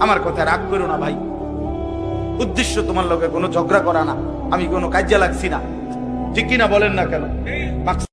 আমার কথা রাগ করো না ভাই। উদ্দেশ্য তোমার লোকে কোনো ঝগড়া করা না। আমি কোনো কাজে লাগছি না। ঠিক কিনা বলেন না কেন?